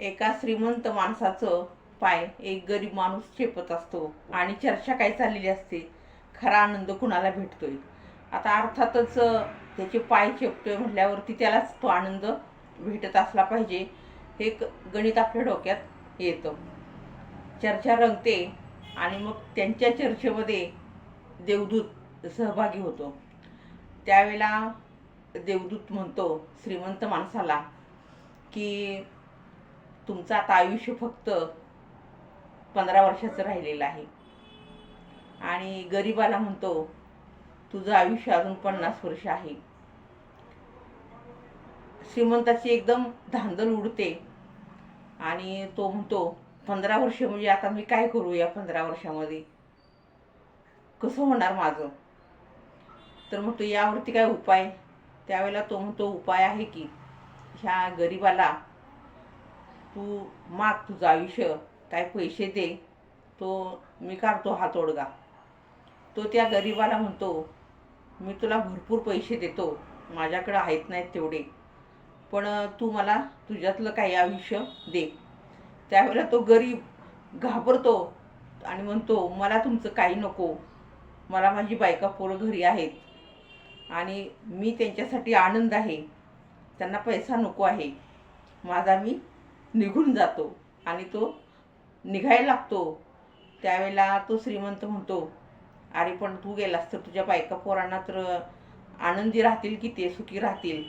एका श्रीमंत माणसाचं पाय एक गरीब माणूस चेपत असतो आणि चर्चा काय चाललेली असते? खरा आनंद कुणाला भेटतोय? आता अर्थातच त्याचे पाय चेपतोय म्हटल्यावरती त्यालाच तो आनंद भेटत असला पाहिजे हे क- गणित आपल्या डोक्यात येतं. चर्चा रंगते आणि मग त्यांच्या चर्चेमध्ये देवदूत सहभागी होतो. त्यावेळेला देवदूत म्हणतो श्रीमंत माणसाला की तुमचं आता आयुष्य फक्त पंधरा वर्षाचं राहिलेलं आहे. आणि गरिबाला म्हणतो तुझं आयुष्य अजून पन्नास वर्ष आहे. श्रीमंताची एकदम धांदल उडते. आणि तो म्हणतो पंधरा वर्ष म्हणजे आता मी काय करू या पंधरा वर्षामध्ये? कसं होणार माझं? तर म्हणतो यावरती काय उपाय? त्यावेळेला तो म्हणतो उपाय आहे की ह्या गरिबाला तू माग तुझं आयुष्य काय पैसे दे तो मी काढतो हा तोडगा तो त्या गरिबाला म्हणतो मी तुला भरपूर पैसे देतो माझ्याकडं आहेत नाहीत तेवढे पण तू मला तुझ्यातलं काही आयुष्य दे. त्यावेळेला तो गरीब घाबरतो आणि म्हणतो मला तुमचं काही नको मला माझी बायका पोरं घरी आहेत आणि मी त्यांच्यासाठी आनंद आहे त्यांना पैसा नको आहे माझा मी निघून जातो आणि तो निघायला लागतो. त्यावेळेला तो श्रीमंत म्हणतो अरे पण तू गेलास तर तुझ्या बायका पोरांना तर आनंदी राहतील की ते सुखी राहतील?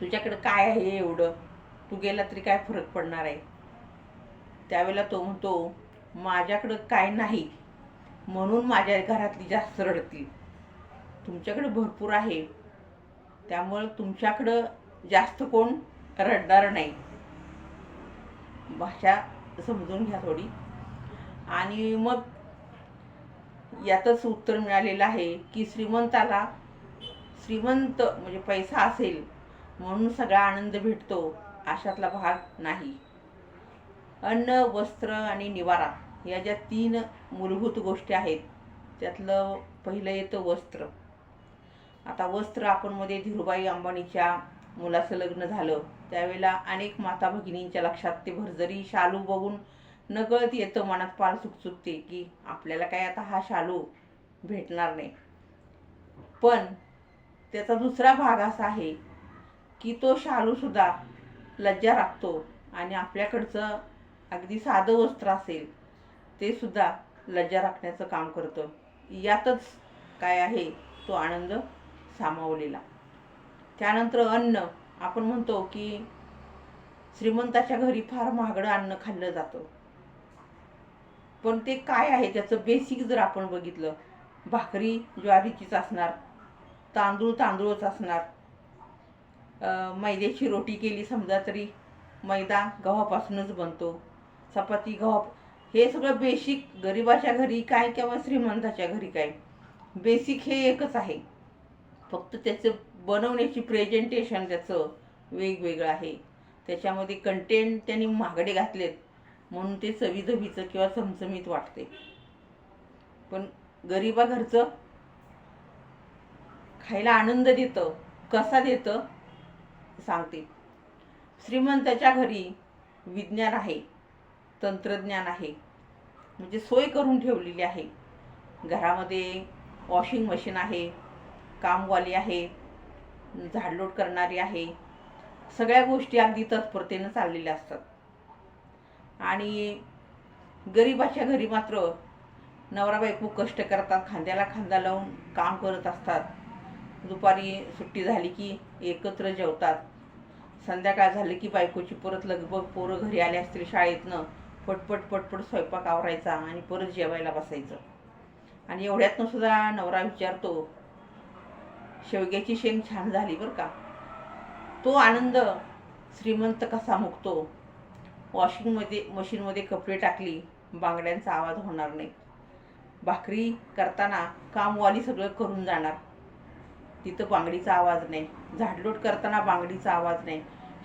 तुझ्याकडं काय आहे एवढं? तू गेला तरी काय फरक पडणार आहे? त्यावेळेला तो म्हणतो माझ्याकडं काय नाही. म्हणून माझ्या घरातली जास्त रडतील तुमच्याकडे भरपूर आहे. त्यामुळं तुमच्याकडं जास्त कोण रडणार नाही. भाषा समजून घ्या थोडी. आणि मग यातच उत्तर मिळालेलं आहे की श्रीमंताला श्रीमंत म्हणजे पैसा असेल म्हणून सगळा आनंद भेटतो अशातला भाग नाही. अन्न वस्त्र आणि निवारा या ज्या तीन मूलभूत गोष्टी आहेत त्यातलं पहिलं येतं वस्त्र. आता वस्त्र आपण मध्ये धीरुबाई अंबानीच्या मुलाचं लग्न झालं. त्यावेळेला अनेक माता भगिनींच्या लक्षात ते भरजरी शालू बघून नकळत येतं मनात पाल चुकचुकते की आपल्याला काय आता हा शालू भेटणार नाही. पण त्याचा दुसरा भाग असा आहे की तो शालूसुद्धा लज्जा राखतो आणि आपल्याकडचं अगदी साधं वस्त्र असेल ते सुद्धा लज्जा राखण्याचं काम करतं. यातच काय आहे तो आनंद सामावलेला. त्यानंतर अन्न. आपण म्हणतो की श्रीमंताच्या घरी फार महागडं अन्न खाल्लं जातं. पण ते काय आहे? त्याचं बेसिक जर आपण बघितलं भाकरी ज्वारीचीच असणार तांदूळ तांदूळच असणार मैद्याची रोटी केली समजा तरी मैदा गव्हापासूनच बनतो. चपाती गव्हा हे सगळं बेसिक गरिबाच्या घरी काय किंवा श्रीमंताच्या घरी काय? बेसिक हे एकच आहे. फक्त त्याचं बनवण्याची प्रेझेंटेशन त्याचं वेगवेगळं आहे. त्याच्यामध्ये कंटेंट त्यांनी महागडे घातलेत म्हणून ते चवीजवीचं किंवा चमचमीत वाटते. पण गरिबा घरचं खायला आनंद देतं कसा देतं सांगते. श्रीमंताच्या घरी विज्ञान आहे तंत्रज्ञान आहे म्हणजे सोय करून ठेवलेली आहे. घरामध्ये वॉशिंग मशीन आहे कामवाली आहे झाडलोट करणारी आहे. सगळ्या गोष्टी अगदी तत्परतेनं चाललेल्या असतात. आणि गरिबाच्या घरी मात्र नवरा बायको कष्ट करतात खांद्याला खांदा लावून काम करत असतात. दुपारी सुट्टी झाली की एकत्र जेवतात. संध्याकाळ झाली की बायकोची परत लगबग पोरं घरी आले असतील शाळेतनं पटपट पटपट स्वयंपाक आवरायचा आणि परत जेवायला बसायचं. आणि एवढ्यातनं सुद्धा नवरा विचारतो शेवग्याची शेंग छान झाली बरं का. तो आनंद श्रीमंत कसा मुकतो. वॉशिंगमध्ये मशीनमध्ये कपडे टाकली बांगड्यांचा आवाज होणार नाही. भाकरी करताना कामवाली सगळं करून जाणार. तिथं बांगडीचा आवाज नाही. झाडलोट करताना बांगडीचा आवाज नाही.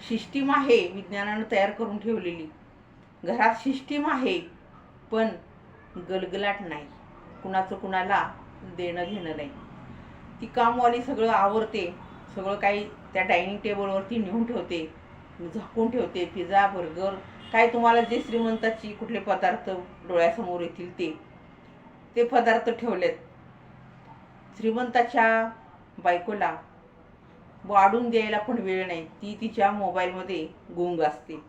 सिस्टीम आहे विज्ञानानं तयार करून ठेवलेली. घरात सिस्टीम आहे पण गलगलाट नाही. कुणाचं कुणाला देणं घेणं नाही. ती कामवाली सगळं आवरते सगळं काही त्या डायनिंग टेबलवरती नेऊन ठेवते झाकून ठेवते पिझ्झा बर्गर काय तुम्हाला जे श्रीमंताची कुठले पदार्थ डोळ्यासमोर येतील ते ते पदार्थ ठेवलेत. श्रीमंताच्या बायकोला वाढून द्यायला पण वेळ नाही ती तिच्या मोबाईलमध्ये गुंग असते.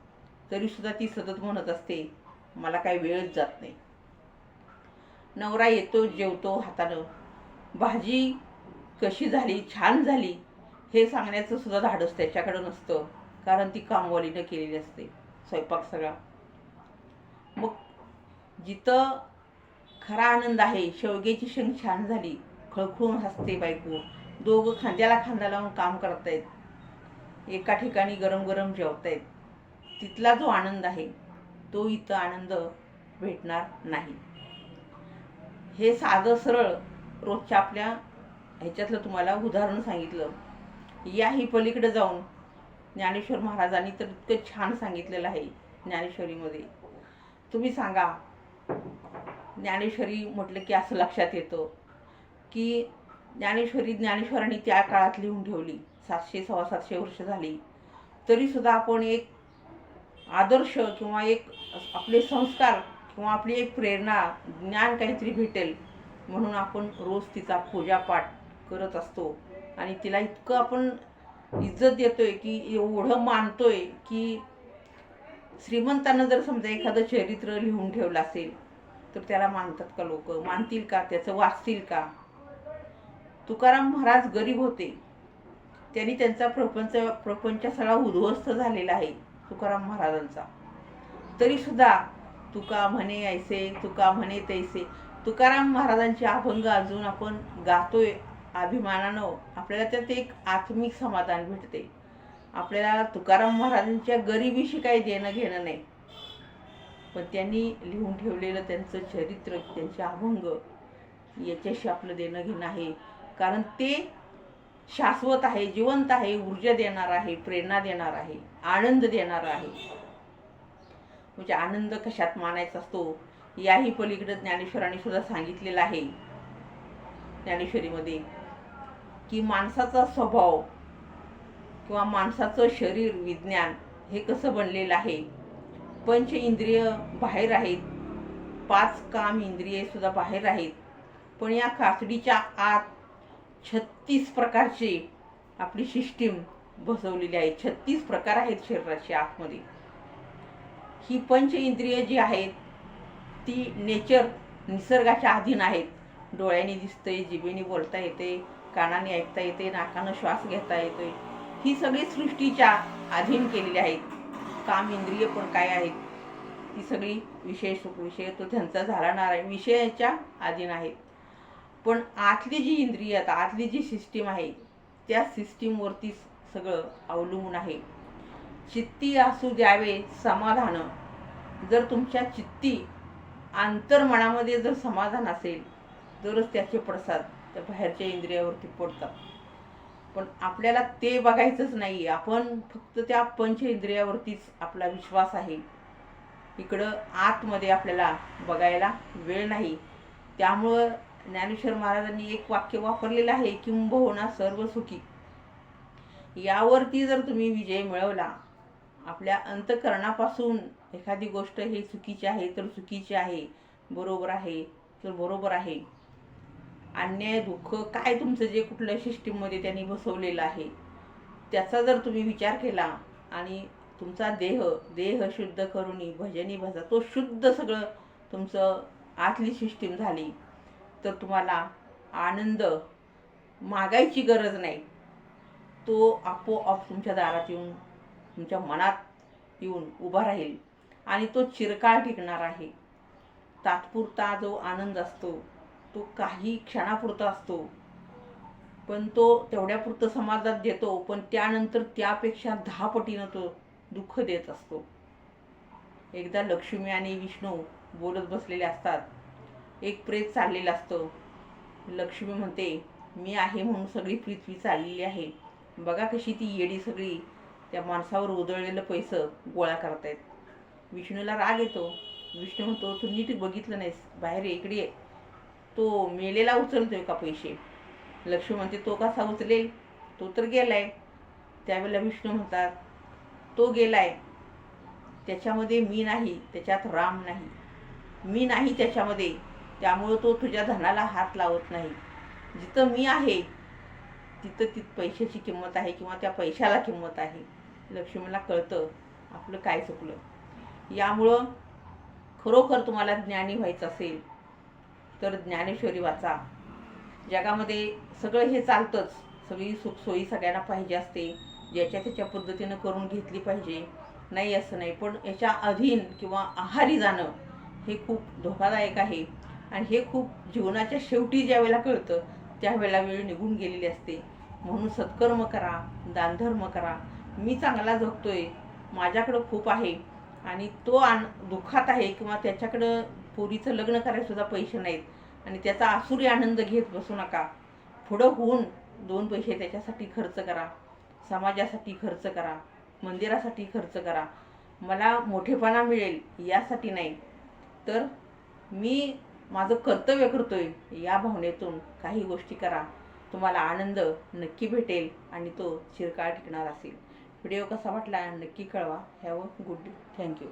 तरीसुद्धा ती सतत म्हणत असते मला काही वेळच जात नाही. नवरा येतो जेवतो हातानं. भाजी कशी झाली छान झाली हे सांगण्याचं सुद्धा धाडस त्याच्याकडं नसतं कारण ती कामवालीनं केलेली असते स्वयंपाक सगळा. मग जिथं खरा आनंद आहे शेवग्याची शेंग छान झाली खळखळून हसते बायको. दोघं खांद्याला खांदा लावून काम करतायत. एका ठिकाणी गरम गरम जेवतायत. तिथला जो आनंद आहे तो इथं आनंद भेटणार नाही. हे साधं सरळ रोजच्या आपल्या ह्याच्यातलं तुम्हाला उदाहरण सांगितलं. याही पलीकडे जाऊन ज्ञानेश्वर महाराजांनी तर इतकं छान सांगितलेलं आहे ज्ञानेश्वरीमध्ये. तुम्ही सांगा ज्ञानेश्वरी म्हटलं की असं लक्षात येतं की ज्ञानेश्वरी ज्ञानेश्वरांनी त्या काळात लिहून ठेवली सातशे सव्वा सातशे वर्ष झाली. तरीसुद्धा आपण एक आदर्श किंवा एक आपले संस्कार किंवा आपली एक प्रेरणा ज्ञान काहीतरी भेटेल म्हणून आपण रोज तिचा पूजापाठ करत असतो. आणि तिला इतकं आपण इज्जत देतोय की एवढं मानतोय की श्रीमंतानं जर समजा एखादं चरित्र लिहून ठेवलं असेल तर त्याला मानतात का लोक? मानतील का? त्याचं वाचतील का? तुकाराम महाराज गरीब होते. त्यांनी त्यांचा प्रपंच प्रपंच सगळा उद्ध्वस्त झालेला आहे तुकाराम महाराजांचा. तरीसुद्धा तुका म्हणे ऐसे तुका म्हणे तैसे. तुकाराम महाराजांचे अभंग अजून आपण गातोय अभिमानानं आपल्याला त्यात एक आत्मिक समाधान भेटते. आपल्याला तुकाराम महाराजांच्या गरिबीशी काही देणं घेणं नाही. पण त्यांनी लिहून ठेवलेलं त्यांचं चरित्र त्यांचे अभंग याच्याशी आपलं देणं घेणं आहे. कारण ते शाश्वत आहे जिवंत आहे ऊर्जा देणार आहे प्रेरणा देणार आहे आनंद देणार आहे. म्हणजे आनंद कशात मानायचा असतो? याही पलीकडे ज्ञानेश्वरांनी सुद्धा सांगितलेलं आहे. ज्ञानेश्वरीमध्ये की माणसाचा स्वभाव किंवा माणसाचं शरीर विज्ञान हे कसं बनलेलं आहे? पंच इंद्रिय बाहेर आहेत. पाच काम इंद्रिये सुद्धा बाहेर आहेत. पण या कासडीच्या आत छत्तीस प्रकारचे आपली सिस्टीम बसवलेली आहे. छत्तीस प्रकार आहेत शरीराच्या आतमध्ये. ही पंच इंद्रिय जी आहेत ती नेचर निसर्गाच्या अधीन आहेत. डोळ्याने दिसतंय जिभेने बोलता येते कानाने ऐकता येते नाकानं श्वास घेता येतोय. ही सगळी सृष्टीच्या अधीन केलेली आहेत. काम इंद्रिय पण काय आहेत? ती सगळी विषय विषय तो त्यांचा झाला आहे विषयाच्या अधीन आहेत. पण आतली जी इंद्रिय आता आतली जी सिस्टीम आहे त्या सिस्टीमवरती सगळं अवलंबून आहे. चित्ती असू द्यावे समाधान. जर तुमच्या चित्ती आंतरमनामध्ये जर समाधान असेल तरच त्याचे प्रसाद. त्या बाहेरच्या इंद्रियावरती पडतात. पण आपल्याला ते बघायचंच नाही आपण फक्त त्या पंच इंद्रियावरतीच आपला विश्वास आहे. इकडं आतमध्ये आपल्याला बघायला वेळ नाही. त्यामुळं ज्ञानेश्वर महाराजांनी एक वाक्य वापरलेलं आहे किंबहुना सर्व सुखी. यावरती जर तुम्ही विजय मिळवला आपल्या अंतकरणापासून एखादी गोष्ट हे चुकीची आहे तर चुकीची आहे. बरोबर आहे तर बरोबर आहे. अन्याय दुःख काय तुमचं जे कुठल्या सिस्टीममध्ये त्यांनी बसवलेलं आहे त्याचा जर तुम्ही विचार केला आणि तुमचा देह देह शुद्ध करूनी भजनी भजा तो शुद्ध सगळं तुमचं आतली सिस्टीम झाली तर तुम्हाला आनंद मागायची गरज नाही. तो आपोआप तुमच्या दारात येऊन तुमच्या मनात येऊन उभा राहील आणि तो चिरकाळ टिकणार आहे. तात्पुरता जो आनंद असतो तो काही क्षणापुरता असतो. पण तो तेवढ्यापुरतं समाजात देतो पण त्यानंतर त्यापेक्षा दहा पटीनं तो दुःख देत असतो. एकदा लक्ष्मी आणि विष्णू बोलत बसलेले असतात. एक प्रेत चाललेलं असतं. लक्ष्मी म्हणते मी आहे म्हणून सगळी पृथ्वी चाललेली आहे. बघा कशी ती येडी सगळी. त्या माणसावर उधळलेलं पैसं गोळा करतायत. विष्णूला राग येतो. विष्णू म्हणतो तू नीट बघितलं नाहीस. बाहेर इकडे तो मेलेला उचलतोय का पैसे? लक्ष्मी म्हणते तो कसा उचलेल? तो तर गेलाय. त्यावेळेला विष्णू म्हणतात तो गेलाय. त्याच्यामध्ये मी नाही त्याच्यात राम नाही. मी नाही त्याच्यामध्ये. त्यामुळं तो तुझ्या धनाला हात लावत नाही. जिथं मी आहे तिथं तिथं पैशाची किंमत आहे किंवा त्या पैशाला किंमत आहे. लक्ष्मीला कळतं आपलं काय चुकलं. यामुळं खरोखर तुम्हाला ज्ञानी व्हायचं असेल तर ज्ञानेश्वरी वाचा. जगामध्ये सगळं हे चालतंच. सगळी सुखसोयी सगळ्यांना पाहिजे असते. ज्याच्या त्याच्या पद्धतीनं करून घेतली पाहिजे. नाही असं नाही पण याच्या अधीन किंवा आहारी जाणं हे खूप धोकादायक आहे. आणि हे खूप जीवनाच्या शेवटी ज्या वेळेला कळतं त्यावेळेला वेळ निघून गेलेली असते. म्हणून सत्कर्म करा दानधर्म करा. मी चांगला जगतोय माझ्याकडं खूप आहे. आणि तो आण दुःखात आहे किंवा त्याच्याकडं पोरीचं लग्न करायला सुद्धा पैसे नाहीत. आणि त्याचा आसुरी आनंद घेत बसू नका. पुढं होऊन दोन पैसे त्याच्यासाठी खर्च करा. समाजासाठी खर्च करा. मंदिरासाठी खर्च करा. मला मोठेपणा मिळेल यासाठी नाही. तर मी माझं कर्तव्य करतोय या भावनेतून काही गोष्टी करा. तुम्हाला आनंद नक्की भेटेल आणि तो चिरकाळ टिकणार असेल. व्हिडिओ कसा वाटला नक्की कळवा. Have a good day. Thank you.